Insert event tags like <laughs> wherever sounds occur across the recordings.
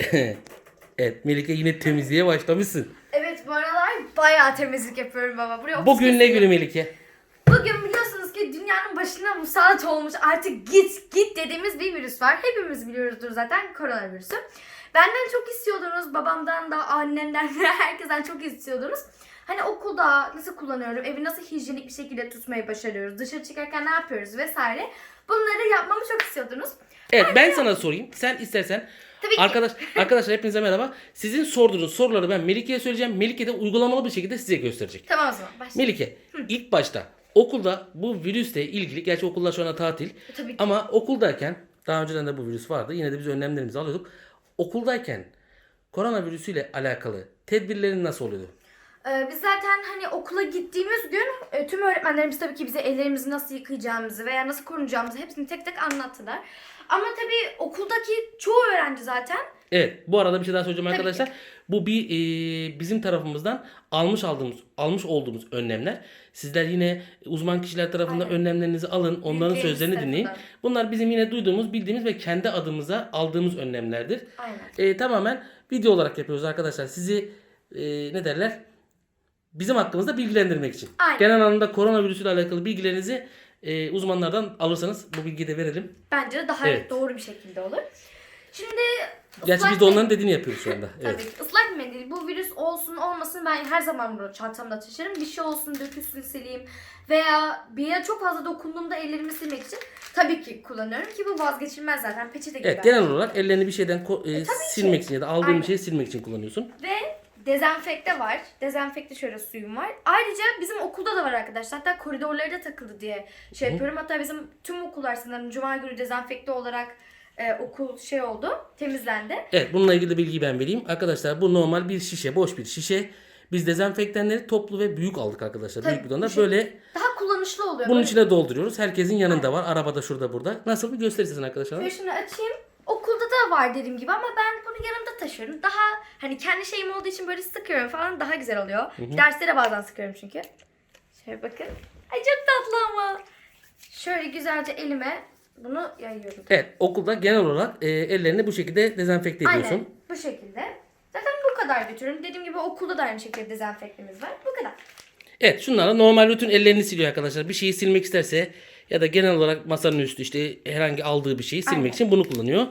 <laughs> evet Melike yine temizliğe başlamışsın. Evet bu aralar bayağı temizlik yapıyorum baba. Buraya ofis Bugün ne günü Melike? Bugün biliyorsunuz ki dünyanın başına musallat olmuş artık git git dediğimiz bir virüs var. Hepimiz biliyoruzdur zaten koronavirüsü. Benden çok istiyordunuz, babamdan da, annemden de <laughs> herkesten çok istiyordunuz. Hani okulda nasıl kullanıyorum, evi nasıl hijyenik bir şekilde tutmayı başarıyoruz, dışarı çıkarken ne yapıyoruz vesaire. Bunları yapmamı çok istiyordunuz. Evet ben sana sorayım. Sen istersen Tabii ki. Arkadaş, arkadaşlar hepinize merhaba. Sizin sorduğunuz soruları ben Melike'ye söyleyeceğim. Melike de uygulamalı bir şekilde size gösterecek. Tamam o zaman başlayalım. Melike ilk başta okulda bu virüsle ilgili gerçi okullar şu anda tatil Tabii ki. ama okuldayken daha önceden de bu virüs vardı. Yine de biz önlemlerimizi alıyorduk. Okuldayken koronavirüsüyle alakalı tedbirlerin nasıl oluyordu? Ee, biz zaten hani okula gittiğimiz gün e, tüm öğretmenlerimiz tabii ki bize ellerimizi nasıl yıkayacağımızı veya nasıl korunacağımızı hepsini tek tek anlattılar. Ama tabii okuldaki çoğu öğrenci zaten Evet, bu arada bir şey daha söyleyeceğim Tabii arkadaşlar. Bu bir e, bizim tarafımızdan almış aldığımız almış olduğumuz önlemler. Sizler yine uzman kişiler tarafından Aynen. önlemlerinizi alın, onların Büyüklerimiz sözlerini dinleyin. tarafından. Bunlar bizim yine duyduğumuz, bildiğimiz ve kendi adımıza aldığımız önlemlerdir. aynen. E, tamamen video olarak yapıyoruz arkadaşlar. Sizi e, ne derler? Bizim hakkımızda bilgilendirmek için. Aynen. Genel anlamda koronavirüsüyle alakalı bilgilerinizi e, uzmanlardan alırsanız bu bilgiyi de verelim. Bence de daha Evet. doğru bir şekilde olur. Şimdi Gerçi ıslak biz de onların dediğini yapıyoruz şu anda. <laughs> Tabii Evet. ki ıslak mendil bu virüs olsun olmasın ben her zaman bunu çantamda taşırım. Bir şey olsun dökülsün sileyim veya bir yere çok fazla dokunduğumda ellerimi silmek için tabii ki kullanıyorum ki bu vazgeçilmez zaten peçete gibi. Evet genel olarak ellerini bir şeyden ko- e, tabii ki. silmek için ya da aldığın Aynen. bir şeyi silmek için kullanıyorsun. Ve dezenfekte var. Dezenfekte şöyle suyum var. Ayrıca bizim okulda da var arkadaşlar. Hatta koridorlara da takıldı diye şey yapıyorum. Hatta bizim tüm okullar sanırım cuma günü dezenfekte olarak e, okul şey oldu. Temizlendi. Evet bununla ilgili bilgiyi ben vereyim. Arkadaşlar bu normal bir şişe, boş bir şişe. Biz dezenfektanları toplu ve büyük aldık arkadaşlar. Tabii, büyük bidonlar. şey- Böyle Daha kullanışlı oluyor. bunun Böyle içine dolduruyoruz. Herkesin yanında var. Arabada şurada burada. Nasıl bir gösterirsin arkadaşlar? Şöyle şunu açayım. Okulda da var dediğim gibi ama ben bunu yanımda taşıyorum. Daha hani kendi şeyim olduğu için böyle sıkıyorum falan daha güzel oluyor. Derslere bazen sıkıyorum çünkü. Şöyle bakın. Ay çok tatlı ama. Şöyle güzelce elime bunu yayıyorum. Evet okulda genel olarak e, ellerini bu şekilde dezenfekte ediyorsun. Aynen bu şekilde. Zaten bu kadar götürüyorum. Dediğim gibi okulda da aynı şekilde dezenfektimiz var. Bu kadar. Evet şunlarla normal rutin ellerini siliyor arkadaşlar. Bir şeyi silmek isterse ya da genel olarak masanın üstü işte herhangi aldığı bir şeyi silmek Aynen. için bunu kullanıyor.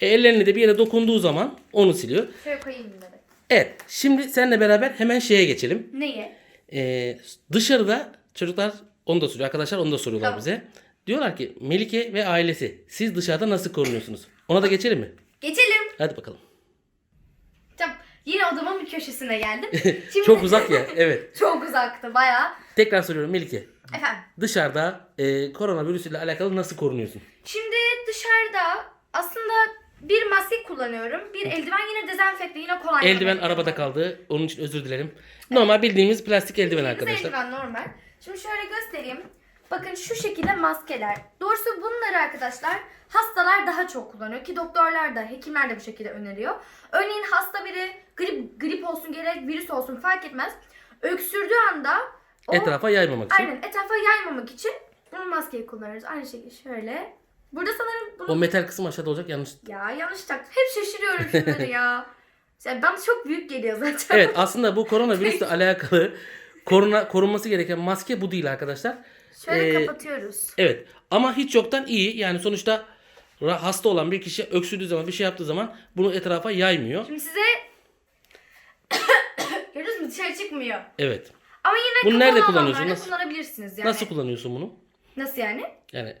E, ellerini de bir yere dokunduğu zaman onu siliyor. Şöyle koyayım bunları. Evet şimdi seninle beraber hemen şeye geçelim. Neyi? Ee, dışarıda çocuklar onu da soruyor. Arkadaşlar onu da soruyorlar Tamam. bize. Diyorlar ki Melike ve ailesi siz dışarıda nasıl korunuyorsunuz? Ona da geçelim mi? Geçelim. Hadi bakalım. Tamam. Yine odamın bir köşesine geldim. <laughs> Şimdi Çok uzak ya. <laughs> Evet. Çok uzaktı bayağı. Tekrar soruyorum Melike. Efendim. Dışarıda e, koronavirüsüyle alakalı nasıl korunuyorsun? Şimdi dışarıda aslında bir maske kullanıyorum. Bir eldiven yine dezenfekte yine kolay. Eldiven arabada kaldı. Onun için özür dilerim. Normal bildiğimiz plastik eldiven arkadaşlar. eldiven normal. Şimdi şöyle göstereyim. Bakın şu şekilde maskeler. Doğrusu bunları arkadaşlar hastalar daha çok kullanıyor ki doktorlar da hekimler de bu şekilde öneriyor. Örneğin hasta biri grip, grip olsun gerek virüs olsun fark etmez. Öksürdüğü anda o Etrafa yaymamak için. aynen etrafa yaymamak için bunu maskeyi kullanıyoruz. Aynı şekilde şöyle. Burada sanırım bunu O metal kısım aşağıda olacak yanlış. Ya yanlış taktım. Hep şaşırıyorum şunları ya. <laughs> Yani bana çok büyük geliyor zaten. Evet aslında bu koronavirüsle <laughs> alakalı koruna, korunması gereken maske bu değil arkadaşlar. Şöyle Ee, kapatıyoruz. Evet ama hiç yoktan iyi. Yani sonuçta hasta olan bir kişi öksürdüğü zaman bir şey yaptığı zaman bunu etrafa yaymıyor. Şimdi size <coughs> Gördünüz mü dışarı çıkmıyor. Evet. Ama yine Bunu nerede kullanıyorsun? Nasıl- kullanabilirsiniz yani. Nasıl kullanıyorsun bunu? Nasıl yani? Yani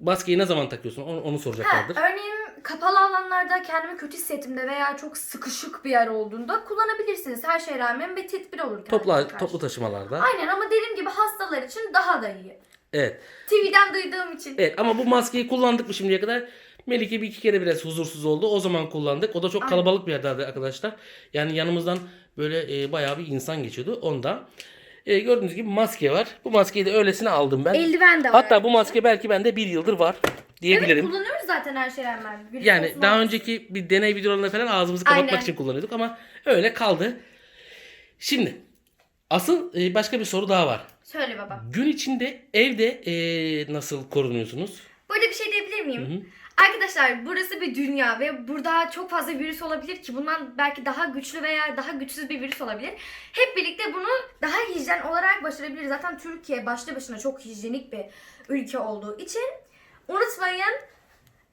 maskeyi ne zaman takıyorsun? Onu, onu Ha, soracaklardır. örneğin kapalı alanlarda kendimi kötü hissettiğimde veya çok sıkışık bir yer olduğunda kullanabilirsiniz. Her şeye rağmen bir tedbir olur kendinize Toplu, karşı. toplu taşımalarda. Aynen ama dediğim gibi hastalar için daha da iyi. Evet. TV'den duyduğum için. Evet ama bu maskeyi kullandık mı şimdiye kadar? Melike bir iki kere biraz huzursuz oldu. O zaman kullandık. O da çok Aynen. kalabalık bir yerdeydi arkadaşlar. Yani yanımızdan böyle e, bayağı bir insan geçiyordu. Ondan. E, gördüğünüz gibi maske var. Bu maskeyi de öylesine aldım ben. Eldiven de var. Hatta bu maske belki bende bir yıldır var diyebilirim. Evet kullanıyoruz zaten her şeye rağmen. Virüs Yani olsun daha önceki bir deney videolarında falan ağzımızı kapatmak Aynen. için kullanıyorduk ama öyle kaldı. Şimdi asıl e, başka bir soru daha var. Söyle baba. Gün içinde evde e, nasıl korunuyorsunuz? Böyle bir şey diyebilir miyim? Arkadaşlar burası bir dünya ve burada çok fazla virüs olabilir ki bundan belki daha güçlü veya daha güçsüz bir virüs olabilir. Hep birlikte bunu daha hijyen olarak başarabiliriz. Zaten Türkiye başlı başına çok hijyenik bir ülke olduğu için unutmayın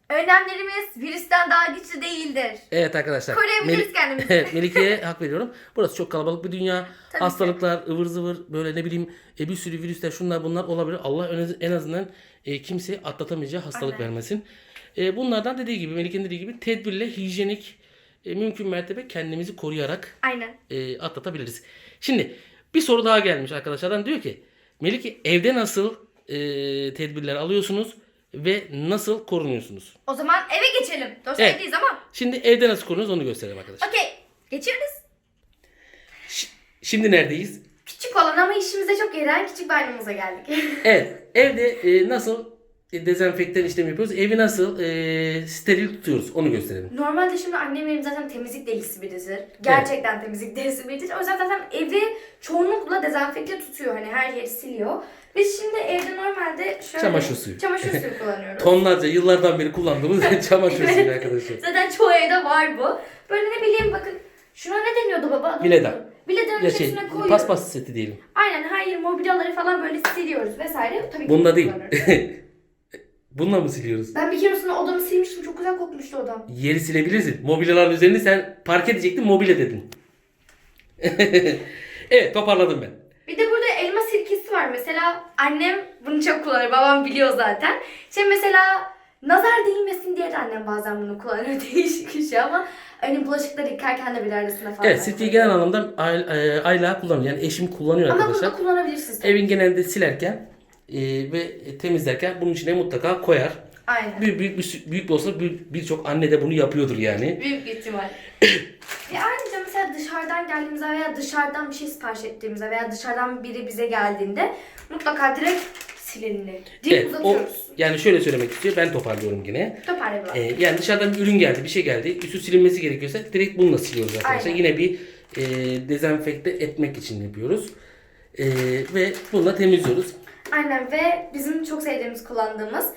önlemlerimiz virüsten daha güçlü değildir. Evet arkadaşlar. Koruyabiliriz Meli- kendimizi. <laughs> Evet Melike'ye hak veriyorum. Burası çok kalabalık bir dünya. Tabii Hastalıklar, ıvır zıvır böyle ne bileyim e, bir sürü virüsler şunlar bunlar olabilir. Allah en az- en azından e, kimseye atlatamayacağı hastalık Aynen. vermesin. E, bunlardan dediği gibi Melike'nin dediği gibi tedbirle hijyenik e, mümkün mertebe kendimizi koruyarak Aynen. e, atlatabiliriz. Şimdi bir soru daha gelmiş arkadaşlardan diyor ki Melike evde nasıl e, tedbirler alıyorsunuz ve nasıl korunuyorsunuz? O zaman eve geçelim. Dosya Evet. değiliz ama. Şimdi evde nasıl korunuyoruz onu gösterelim arkadaşlar. Okey. Geçiyoruz. Şimdi neredeyiz? Küçük olan ama işimize çok yarayan küçük ailemize geldik. Evet. Evde e, nasıl dezenfektan işlemi yapıyoruz? Evi nasıl e, steril tutuyoruz? Onu gösterelim. Normalde şimdi annem benim zaten temizlik delisi biridir. Gerçekten temizlik delisi biridir. O yüzden zaten evi çoğunlukla dezenfekte tutuyor. Hani her yeri siliyor. Biz şimdi evde normalde şöyle... Çamaşır suyu. Çamaşır suyu <laughs> kullanıyoruz. Tonlarca yıllardan beri kullandığımız <laughs> çamaşır suyu arkadaşlar. Zaten çoğu evde var bu. Böyle ne bileyim bakın. Şuna ne deniyordu baba? Adını Vileda. unuttum. Viledanın Ya şey içerisine koyuyoruz. paspas seti diyelim. Aynen her yer mobilyaları falan böyle siliyoruz vesaire. Tabii ki Bunda değil. kullanıyoruz. <laughs> Bununla mı siliyoruz? Ben bir keresinde odamı silmiştim. Çok güzel kokmuştu odam. Yeri silebilirsin. Mobilyaların üzerini sen park edecektin mobilya dedin. <laughs> evet toparladım ben. Bir de burada elma sirkesi var. Mesela annem bunu çok kullanır. Babam biliyor zaten. Şey mesela nazar değmesin diye de annem bazen bunu kullanıyor. <laughs> Değişik bir şey ama hani bulaşıkları yıkarken de bir arasına falan. Evet sirkeyi genel anlamda e, aylığa kullanıyor. Yani eşim kullanıyor Ama bunu arkadaşlar. da kullanabilirsiniz. Evin genelde silerken e, ve temizlerken bunun içine mutlaka koyar. Aynen. Büyük büyük bir büyük de olsa büyük- birçok anne de bunu yapıyordur yani. Büyük bir ihtimal. Ve <coughs> ayrıca mesela dışarıdan geldiğimizde veya dışarıdan bir şey sipariş ettiğimizde veya dışarıdan biri bize geldiğinde mutlaka direkt silinir. Direkt Evet, o uzatıyoruz. yani şöyle söylemek istiyor. Ben toparlıyorum yine. Toparlayalım. E, yani dışarıdan bir ürün geldi, bir şey geldi. Üstü silinmesi gerekiyorsa direkt bununla siliyoruz arkadaşlar. Aynen. Yine bir e, dezenfekte etmek için yapıyoruz. E, ve bununla temizliyoruz. Aynen ve bizim çok sevdiğimiz kullandığımız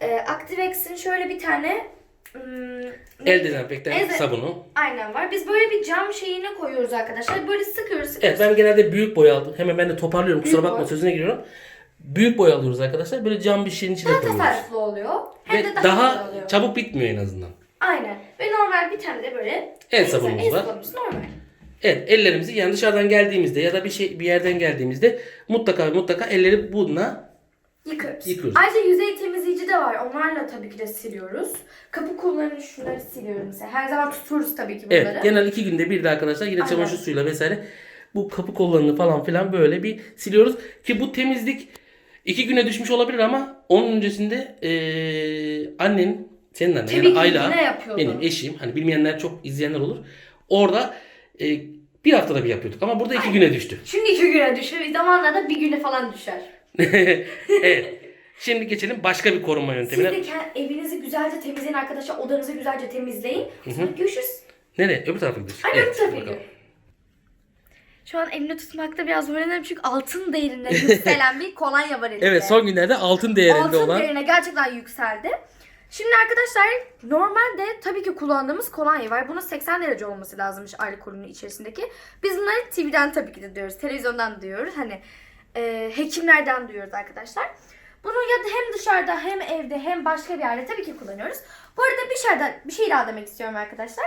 e, Activex'in şöyle bir tane hmm, El dezenfektan El de- sabunu. Aynen var. Biz böyle bir cam şeyine koyuyoruz arkadaşlar. Böyle sıkıyoruz sıkıyoruz. Evet ben genelde büyük boy aldım. Hemen ben de toparlıyorum. Kusura Büyük bakma boy. sözüne giriyorum. Büyük boy alıyoruz arkadaşlar. Böyle cam bir şeyin içine Daha koyuyoruz. tasarruflu oluyor. Hem Ve de daha, daha, oluyor. çabuk bitmiyor en azından. Aynen. Ve normal bir tane de böyle El sabunumuz el var. sabunumuz normal. Evet ellerimizi yani dışarıdan geldiğimizde ya da bir şey bir yerden geldiğimizde mutlaka mutlaka elleri bununla Yıkıyoruz. Yıkıyoruz. Ayrıca yüzey temizleyici de var. Onlarla tabii ki de siliyoruz. Kapı kollarını şunları siliyorum mesela. Her zaman tutuyoruz tabii ki bunları. evet genel iki günde bir de arkadaşlar yine Aynen. çamaşır suyuyla vesaire bu kapı kollarını falan filan böyle bir siliyoruz ki bu temizlik iki güne düşmüş olabilir ama onun öncesinde eee annen senin annen Tabii ya da ki Ayla yine benim eşim hani bilmeyenler çok izleyenler olur orada eee, bir haftada bir yapıyorduk ama burada iki Aynen. güne düştü. Şimdi iki güne düşer. Zamanla da bir güne falan düşer. <laughs> evet. Şimdi geçelim başka bir korunma Siz yöntemine. de kend- evinizi güzelce temizleyin arkadaşlar. Odanızı güzelce temizleyin. Sonra görüşürüz. Nereye? Öbür tarafa gidiyoruz. Tarafa bakalım. gidiyorum. Şu an elimde tutmakta biraz zorlanıyorum çünkü altın değerine yükselen <laughs> bir kolonya var elimde. Evet son günlerde altın değerinde altın olan değerine gerçekten yükseldi. Şimdi arkadaşlar normalde tabii ki kullandığımız kolonya var. Bunun 80 derece olması lazımmış alkolünün içerisindeki. Biz bunları TV'den tabii ki de duyuyoruz. Televizyondan duyuyoruz. Hani e, hekimlerden duyuyoruz arkadaşlar. Bunu ya da hem dışarıda hem evde hem başka bir yerde tabii ki kullanıyoruz. Bu arada bir şeyden bir şey daha demek istiyorum arkadaşlar.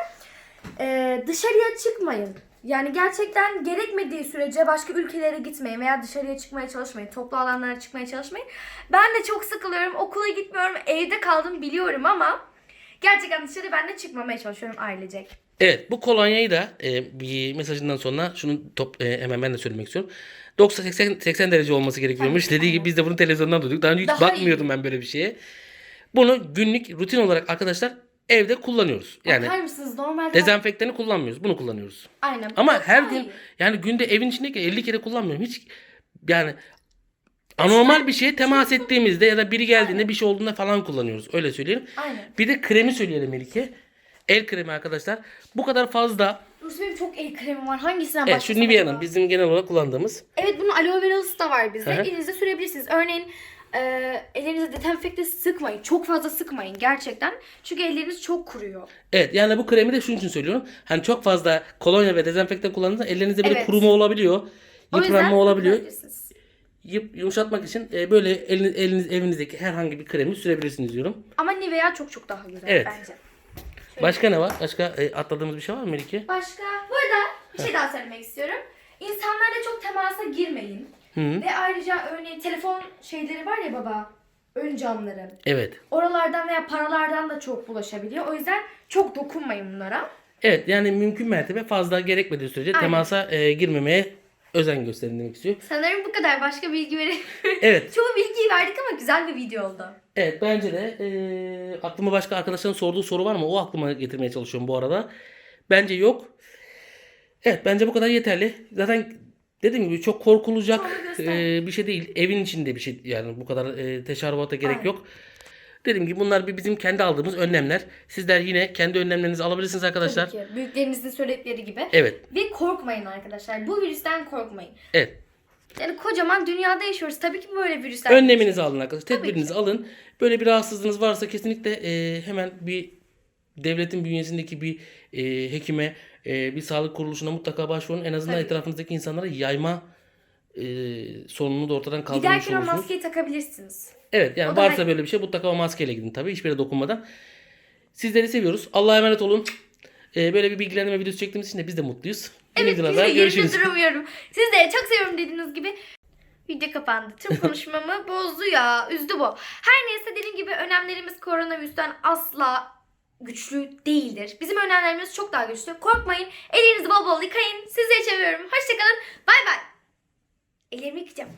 E, dışarıya çıkmayın. Yani gerçekten gerekmediği sürece başka ülkelere gitmeyin veya dışarıya çıkmaya çalışmayın. Toplu alanlara çıkmaya çalışmayın. Ben de çok sıkılıyorum. Okula gitmiyorum. Evde kaldım biliyorum ama gerçekten dışarı ben de çıkmamaya çalışıyorum ailecek. Evet bu kolonyayı da e, bir mesajından sonra şunu top, e, hemen ben de söylemek istiyorum. 90 80 80 derece olması gerekiyormuş. Dediği gibi biz de bunu televizyondan duyduk. Daha önce hiç Daha bakmıyordum ben böyle bir şeye. Bunu günlük rutin olarak arkadaşlar evde kullanıyoruz. Yani Bakar mısınız normalde? dezenfektanı kullanmıyoruz. Bunu kullanıyoruz. Aynen. Ama Daha her iyi. gün yani günde evin içindeki 50 kere kullanmıyorum. Hiç yani anormal bir şeye temas ettiğimizde ya da biri geldiğinde bir şey olduğunda falan kullanıyoruz. Öyle söyleyelim. Aynen. Bir de kremi söyleyelim Melike. El kremi arkadaşlar. Bu kadar fazla. Dur benim çok el kremim var. Hangisinden Evet şu başlasam Nivea'nın bizim genel olarak kullandığımız. Evet bunun aloe vera'lısı da var bizde. Hı hı. Elinizde sürebilirsiniz. Örneğin e, ellerinize dezenfekte sıkmayın. Çok fazla sıkmayın gerçekten. Çünkü elleriniz çok kuruyor. Evet yani bu kremi de şunun için söylüyorum. Hani çok fazla kolonya ve dezenfektan kullandığınızda ellerinizde böyle Evet. kuruma olabiliyor. O yüzden Yıpranma olabiliyor. kullanabilirsiniz. Yıp, yumuşatmak için e, böyle eliniz, eliniz evinizdeki herhangi bir kremi sürebilirsiniz diyorum. Ama Nivea çok çok daha güzel Evet. bence. Başka ne var? Başka e, atladığımız bir şey var mı Melike? Başka? Bu arada bir şey daha söylemek istiyorum. İnsanlarla çok temasa girmeyin. Hı. Ve ayrıca örneğin telefon şeyleri var ya baba. Ön camları. Evet. Oralardan veya paralardan da çok bulaşabiliyor. O yüzden çok dokunmayın bunlara. Evet yani mümkün mertebe fazla gerekmediği sürece Aynen. temasa e, girmemeye özen gösterin demek istiyor. Sanırım bu kadar. Başka bilgi verelim. <laughs> Evet. Çoğu bilgiyi verdik ama güzel bir video oldu. Evet bence de e, aklıma başka arkadaşların sorduğu soru var mı? O aklıma getirmeye çalışıyorum bu arada. Bence yok. Evet bence bu kadar yeterli. Zaten dediğim gibi çok korkulacak e, bir şey değil. Evin içinde bir şey yani bu kadar e, teşarrufata gerek Aynen. yok. Dediğim gibi bunlar bir bizim kendi aldığımız önlemler. Sizler yine kendi önlemlerinizi alabilirsiniz arkadaşlar. Tabii ki. Büyüklerinizin söyledikleri gibi. Evet. Ve korkmayın arkadaşlar. Bu virüsten korkmayın. Evet. Yani kocaman dünyada yaşıyoruz. Tabii ki böyle virüsler. Önleminizi alın arkadaşlar. Tedbirinizi alın. Böyle bir rahatsızlığınız varsa kesinlikle e, hemen bir devletin bünyesindeki bir e, hekime, e, bir sağlık kuruluşuna mutlaka başvurun. En azından Tabii. etrafınızdaki insanlara yayma e, sorununu da ortadan kaldırmış Giderken o olursunuz. maskeyi takabilirsiniz. Evet yani O da varsa hani- böyle bir şey mutlaka o maskeyle gidin tabii hiçbir yere dokunmadan. Sizleri seviyoruz. Allah'a emanet olun. E, böyle bir bilgilendirme videosu çektiğimiz için de biz de mutluyuz. Yeni Evet biz de videolarda yerinde duramıyorum. Siz de çok seviyorum dediğiniz gibi. Video kapandı. Tüm <laughs> konuşmamı bozdu ya. Üzdü bu. Her neyse dediğim gibi önlemlerimiz koronavirüsten asla güçlü değildir. Bizim önlemlerimiz çok daha güçlü. Korkmayın. Ellerinizi bol bol yıkayın. Sizleri seviyorum. Hoşçakalın. Bay bay. Ellerimi yıkayacağım.